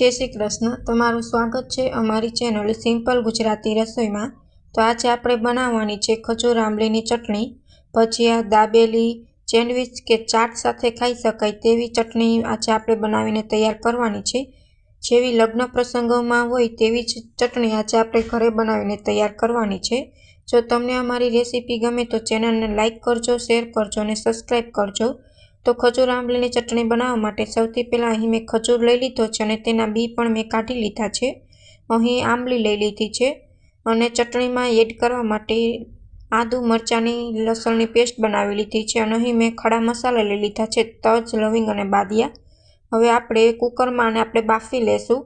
જય શ્રી કૃષ્ણ. તમારું સ્વાગત છે અમારી ચેનલ સિમ્પલ ગુજરાતી રસોઈમાં. તો આજે આપણે બનાવવાની છે ખજૂર આંબલીની ચટણી. ભજીયા દાબેલી સેન્ડવિચ કે ચાટ સાથે ખાઈ શકાય તેવી ચટણી આજે આપણે બનાવીને તૈયાર કરવાની છે. જેવી લગ્ન પ્રસંગોમાં હોય તેવી જ ચટણી આજે આપણે ઘરે બનાવીને તૈયાર કરવાની છે. જો તમને અમારી રેસીપી ગમે તો ચેનલને લાઇક કરજો શેર કરજો અને સબસ્ક્રાઈબ કરજો. તો ખજૂર આંબલીની ચટણી બનાવવા માટે સૌથી પહેલાં અહીં મેં ખજૂર લઈ લીધો છે અને તેના બી પણ મેં કાઢી લીધા છે. અહીં આંબલી લઈ લીધી છે અને ચટણીમાં એડ કરવા માટે આદુ, મરચાંની, લસણની પેસ્ટ બનાવી લીધી છે અને અહીં મેં ખડા મસાલા લઈ લીધા છે, તજ, લવિંગ અને બાદિયા. હવે આપણે કુકરમાં અને આપણે બાફી લેશું.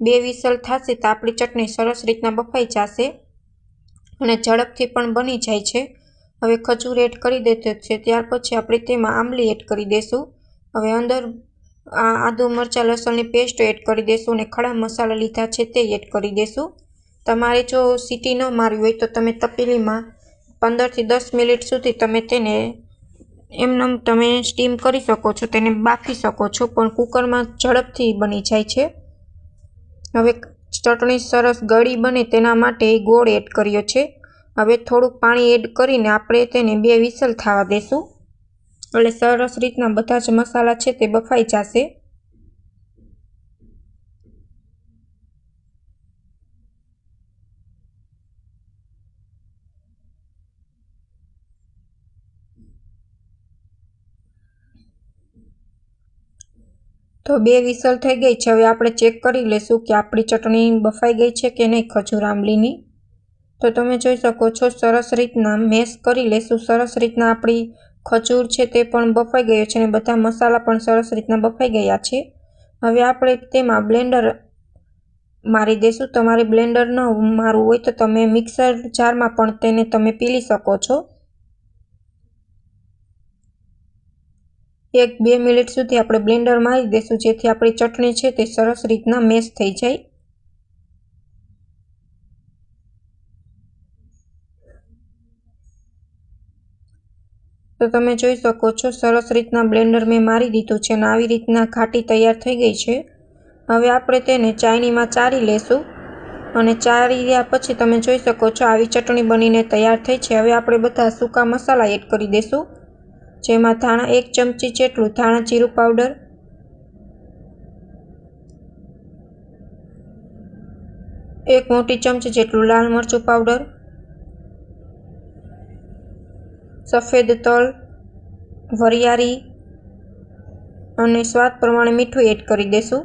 બે વિસલ થશે તો આપણી ચટણી સરસ રીતના બફાઈ જશે અને ઝડપથી પણ બની જાય છે. હવે ખજૂર એડ કરી દેતો છે, ત્યાર પછી આપણે તેમાં આંબલી એડ કરી દઈશું હવે અંદર આ આદુ મરચાં, લસણની પેસ્ટ એડ કરી દઈશું અને ખડા મસાલા લીધા છે તે એડ કરી દઈશું તમારે જો સીટી ન મારવી હોય તો તમે તપેલીમાં પંદરથી દસ મિનિટ સુધી તમે તેને એમનેમ તમે સ્ટીમ કરી શકો છો, તેને બાફી શકો છો, પણ કુકરમાં ઝડપથી બની જાય છે. હવે ચટણી સરસ ગળી બને તેના માટે ગોળ એડ કર્યો છે. હવે થોડુંક પાણી એડ કરીને આપણે તેને બે વિસલ થવા દેશું. એટલે સરસ રીતના બધા જ મસાલા છે તે બફાઈ જશે. તો બે વિસલ થઈ ગઈ છે. હવે આપણે ચેક કરી લેશું કે આપણી ચટણી બફાઈ ગઈ છે કે નહીં ખજૂર આંબલીની. તો તમે જોઈ શકો છો, સરસ રીતના મેશ કરી લેશું. સરસ રીતના આપણી ખજૂર છે તે પણ બફાઈ ગયો છે અને બધા મસાલા પણ સરસ રીતના બફાઈ ગયા છે. હવે આપણે તેમાં બ્લેન્ડર મારી દઈશું તમારે બ્લેન્ડર ન મારવું હોય તો તમે મિક્સર જારમાં પણ તેને તમે પીલી શકો છો. એક બે મિનિટ સુધી આપણે બ્લેન્ડર મારી દઈશું જેથી આપણી ચટણી છે તે સરસ રીતના મેશ થઈ જાય. તો તમે જોઈ શકો છો, સરસ રીતના બ્લેન્ડર મેં મારી દીધું છે અને આવી રીતના ઘાટી તૈયાર થઈ ગઈ છે. હવે આપણે તેને ચાયણીમાં ચારી લેશું અને ચારી રહ્યા પછી તમે જોઈ શકો છો આવી ચટણી બનીને તૈયાર થઈ છે. હવે આપણે બધા સૂકા મસાલા એડ કરી દઈશું જેમાં ધાણા એક ચમચી જેટલું ધાણા જીરું પાવડર, એક મોટી ચમચી જેટલું લાલ મરચું પાવડર સફેદ તલ, વરિયાળી અને સ્વાદ પ્રમાણે મીઠું એડ કરી દેશું.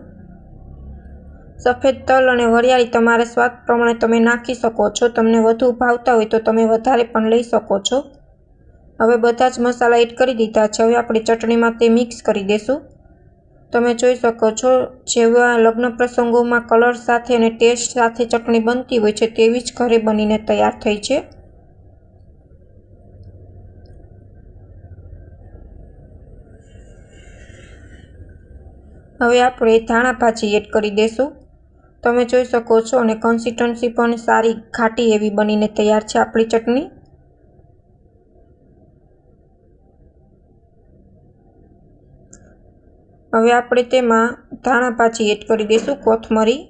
સફેદ તલ અને વરિયાળી તમારે સ્વાદ પ્રમાણે તમે નાખી શકો છો. તમને વધુ ભાવતા હોય તો તમે વધારે પણ લઈ શકો છો. હવે બધા જ મસાલા એડ કરી દીધા છે. હવે આપણે ચટણીમાં તે મિક્સ કરી દઈશું તમે જોઈ શકો છો જેવા લગ્ન પ્રસંગોમાં કલર સાથે અને ટેસ્ટ સાથે ચટણી બનતી હોય છે તેવી જ ઘરે બનીને તૈયાર થઈ છે. હવે આપણે ધાણા ભાજી એડ કરી દઈશું તમે જોઈ શકો છો અને કન્સિસ્ટન્સી પણ સારી ઘાટી એવી બનીને તૈયાર છે આપણી ચટણી. હવે આપણે તેમાં ધાણા ભાજી એડ કરી દઈશું કોથમરી.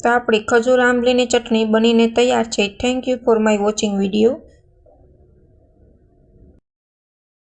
તો આપણી ખજૂર આંબલીની ચટણી બનીને તૈયાર છે. Thank you for my watching video